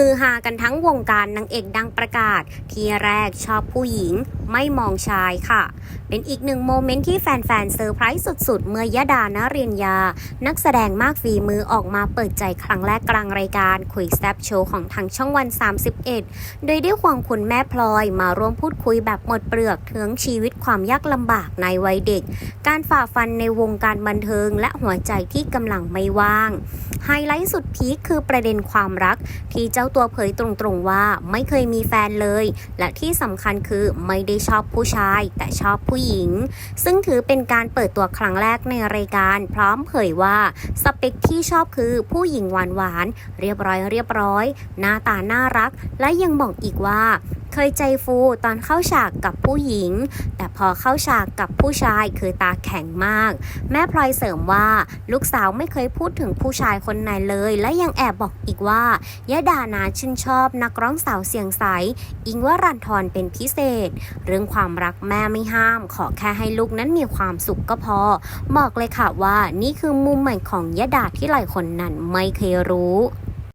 ฮือฮากันทั้งวงการนางเอกดังประกาศ ทีแรกชอบผู้หญิงไม่มองชายค่ะ เป็นอีกหนึ่งโมเมนต์ที่แฟนๆเซอร์ไพรส์สุดๆ เมื่อยดานาเรียนยา นักแสดงมากฝีมือออกมาเปิดใจครั้งแรกกลางรายการคุยแซบโชว์ของทางช่องวัน 31 โดยได้ควงคุณแม่พลอยมาร่วมพูดคุยแบบหมดเปลือกถึงชีวิตความยากลำบากในวัยเด็ก การฝ่าฟันในวงการบันเทิง และหัวใจที่กำลังไม่ว่าง ไฮไลท์สุดพีคคือประเด็นความรักที่เจ้าตัวเผยตรงๆว่าไม่เคยมีแฟนเลย และที่สำคัญคือไม่ได้ชอบผู้ชาย แต่ชอบผู้หญิง ซึ่งถือเป็นการเปิดตัวครั้งแรกในรายการ พร้อมเผยว่าสเปคที่ชอบคือผู้หญิงหวานหวานๆเรียบร้อยเรียบร้อย หน้าตาน่ารัก และยังบอกอีกว่าเคยใจฟูตอนเข้าฉากกับผู้หญิง แต่พอเข้าฉากกับผู้ชายคือตาแข็งมาก แม่พลอยเสริมว่าลูกสาวไม่เคยพูดถึงผู้ชายคนไหนเลย และยังแอบบอกอีกว่ายะดานาชื่นชอบนักร้องสาวเสียงใส อิงว่ารันทรเป็นพิเศษ เรื่องความรักแม่ไม่ห้าม ขอแค่ให้ลูกนั้นมีความสุขก็พอ บอกเลยค่ะว่านี่คือมุมใหม่ของยะดาที่หลายคนนั้นไม่เคยรู้